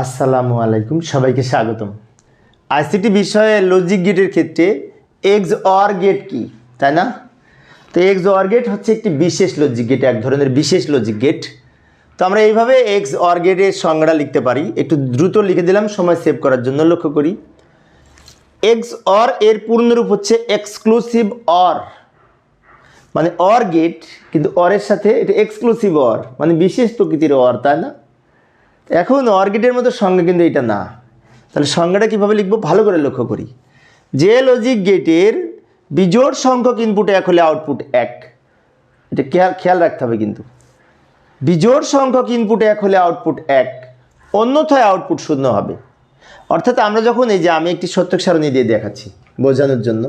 আসসালামু আলাইকুম, সবাইকে স্বাগতম। আইসিটি বিষয়ে লজিক গেটের ক্ষেত্রে এক্স অর গেট কি, তাই না? তো এক্স অর গেট হচ্ছে একটি বিশেষ লজিক গেট এক ধরনের বিশেষ লজিক গেট তো আমরা এইভাবে এক্স অর গেটের সংজ্ঞাটা লিখতে পারি। একটু দ্রুত লিখে দিলাম, সময় সেভ করার জন্য লক্ষ্য করি। এক্স অর এর পূর্ণরূপ হচ্ছে এক্সক্লুসিভ অর মানে অর গেট কিন্তু অরের সাথে এটা এক্সক্লুসিভ অর মানে বিশেষ প্রকৃতির অর তাই না? এখন অর্কিডের মতো সংজ্ঞা কিন্তু এটা না। তাহলে সংজ্ঞাটা কীভাবে লিখব? ভালো করে লক্ষ্য করি। যে লজিক গেটের বিজোড় সংখ্যক ইনপুট এক হলে আউটপুট এক। এটা খেয়াল খেয়াল রাখতে হবে কিন্তু। বিজোড় সংখ্যক ইনপুট এক হলে আউটপুট এক, অন্যথায় আউটপুট শূন্য হবে। অর্থাৎ আমরা যখন এই যে আমি একটি সত্যক সারণী দিয়ে দেখাচ্ছি বোঝানোর জন্য,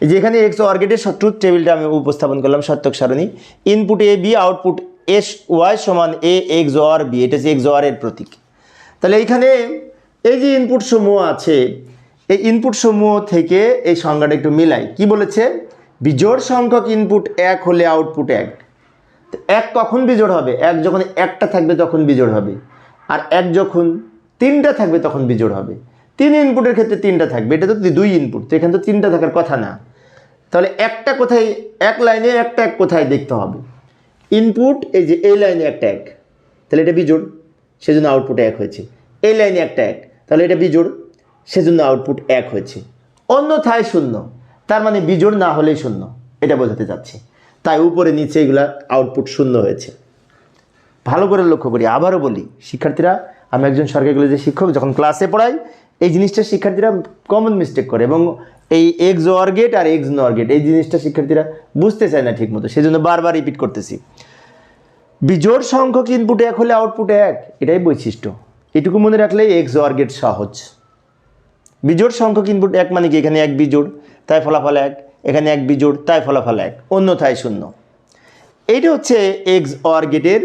এই যে এখানে এক্স অর্গেটের ট্রুথ টেবিলটা আমি উপস্থাপন করলাম সত্যক সারণী। Input A B output as Y সমান এ এক্স অর বি, এটা হচ্ছে এক্সের প্রতীক। তাহলে এইখানে এই যে ইনপুট সমূহ আছে, এই ইনপুট সমূহ থেকে এই সংজ্ঞাটা একটু মিলাই। কি বলেছে? বিজোড় সংখ্যক ইনপুট এক হলে আউটপুট এক। এক কখন বিজোড় হবে? এক যখন একটা থাকবে তখন বিজোড় হবে। আর এক যখন তিনটা থাকবে তখন বিজোড় হবে। তিন ইনপুটের ক্ষেত্রে তিনটা থাকবে। এটা তো দুই ইনপুট তো এখানে তো তিনটা থাকার কথা না। তাহলে একটা কোথায়? এক লাইনে একটা এক কোথায় দেখতে হবে। ইনপুট এই যে এই লাইনে একটা এক। তাহলে এটা বিজোড়, সেজন্য আউটপুট এক হয়েছে। এই লাইনে একটা এক, তাহলে এটা বিজোড়, সেজন্য আউটপুট এক হয়েছে। অন্যথায় শূন্য, তার মানে বিজোড় না হলেই শূন্য, এটা বোঝাতে চাচ্ছি। তাই উপরে নিচে এগুলা আউটপুট শূন্য হয়েছে। ভালো করে লক্ষ্য করি, আবারও বলি, শিক্ষার্থীরা, আমি একজন সরকারি কলেজের শিক্ষক, যখন ক্লাসে পড়াই এই জিনিসটা শিক্ষার্থীরা কমন মিস্টেক করে এবং এই এক্স ওয়ার গেট আর এক্স নর গেট এই জিনিসটা শিক্ষার্থীরা বুঝতে চায় না ঠিক মতো সেজন্য বারবার রিপিট করতেছি। বিজোড় সংখ্যক ইনপুট এক হলে আউটপুট এক, এটাই বৈশিষ্ট্য। এটুকু মনে রাখলে এক্স ওয়ার গেট সহজ। বিজোড় সংখ্যক ইনপুট এক মানে কি? এখানে এক বিজোড়, তাই ফলাফল এক। এখানে এক বিজোড়, তাই ফলাফল এক। অন্যথায় শূন্য। এইটা হচ্ছে এক্স অর গেটের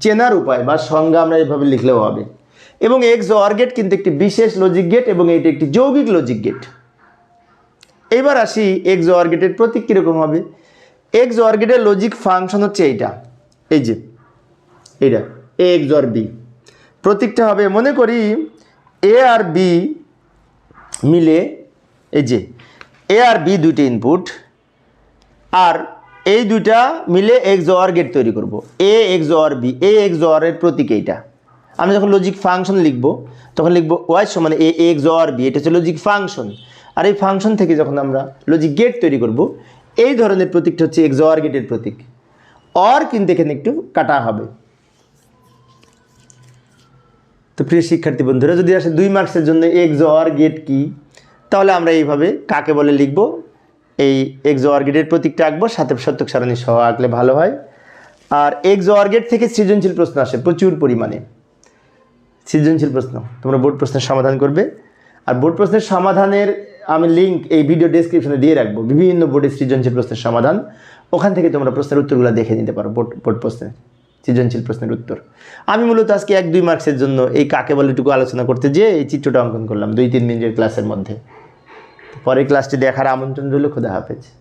চেনার উপায় বা সংজ্ঞা আমরা এভাবে লিখলেও হবে। এবং এক্স অর গেট কিন্তু একটি বিশেষ লজিক গেট এবং এটি একটি যৌগিক লজিক গেট এবার আসি এক্স অর গেটের প্রতীক কীরকম হবে? এক্স অর গেটের লজিক ফাংশন হচ্ছে এইটা। এই যে, এইটা এ এক্স অর বি প্রতীকটা হবে, মনে করি এ আর বি মিলে, এই যে এ আর বি দুইটা ইনপুট আর এই দুইটা মিলে এক্স অর গেট তৈরি করব। A XOR B A এক্সের প্রতীক এইটা। আমরা যখন লজিক ফাংশন লিখব, তখন লিখব ওয়াই সমান এ এক্স অর বি এটা হচ্ছে লজিক ফাংশন আর এই ফাংশন থেকে যখন আমরা লজিক গেট তৈরি করব, এই ধরনের প্রতীকটা হচ্ছে এক্স অর গেটের প্রতীক। অর কিন্তু এখানে একটু কাটা হবে। তো প্রিয় শিক্ষার্থী বন্ধুরা, যদি আসে দুই মার্কসের জন্য এক্স অর গেট কি, তাহলে আমরা এইভাবে কাকে বলে লিখব? এই এক্স অর গেটের প্রতীকটা আঁকবো, সাথে সত্যক সারণী সহ আঁকলে ভালো হয়। আর এক্স অর গেট থেকে সৃজনশীল প্রশ্ন আসে প্রচুর পরিমাণে। সৃজনশীল প্রশ্ন। তোমরা বোর্ড প্রশ্নের সমাধান করবে। আর বোর্ড প্রশ্নের সমাধানের আমি লিঙ্ক এই ভিডিও ডেসক্রিপশনে দিয়ে রাখব। বিভিন্ন বোর্ডের সৃজনশীল প্রশ্নের সমাধান। ওখান থেকে তোমরা প্রশ্নের উত্তরগুলো দেখে নিতে পারো বোর্ড বোর্ড প্রশ্নের সৃজনশীল প্রশ্নের উত্তর। আমি মূলত আজকে এক দুই মার্কসের জন্য এই কাকে বলেটুকু আলোচনা করতে যেয়ে এই চিত্রটা অঙ্কন করলাম। দুই, তিন মিনিটের ক্লাসের মধ্যে। পরে ক্লাসটি দেখার আমন্ত্রণ রইল। খোদা হাফেজ।